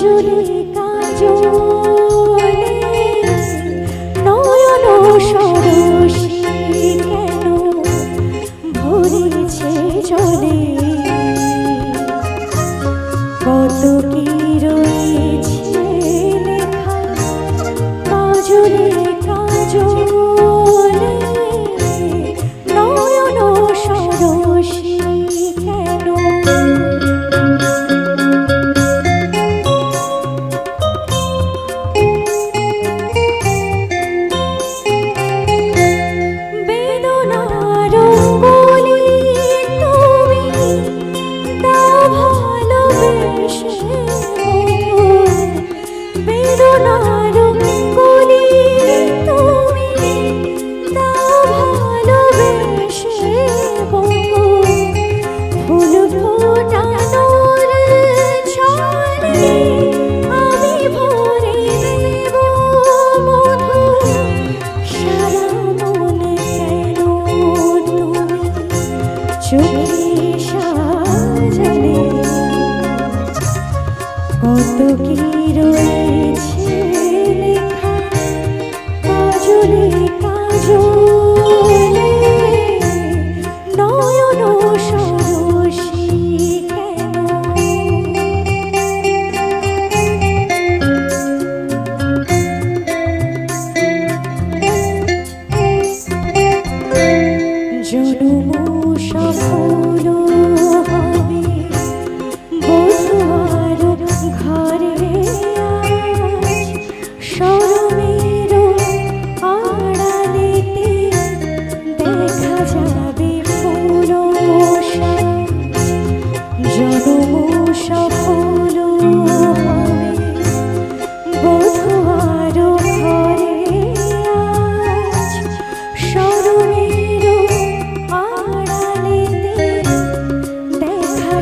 কাজলে কাজলে নয়ন সরসী কেন ভরেছে জলে? কত কি কত কি রয়ে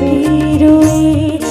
রয়ে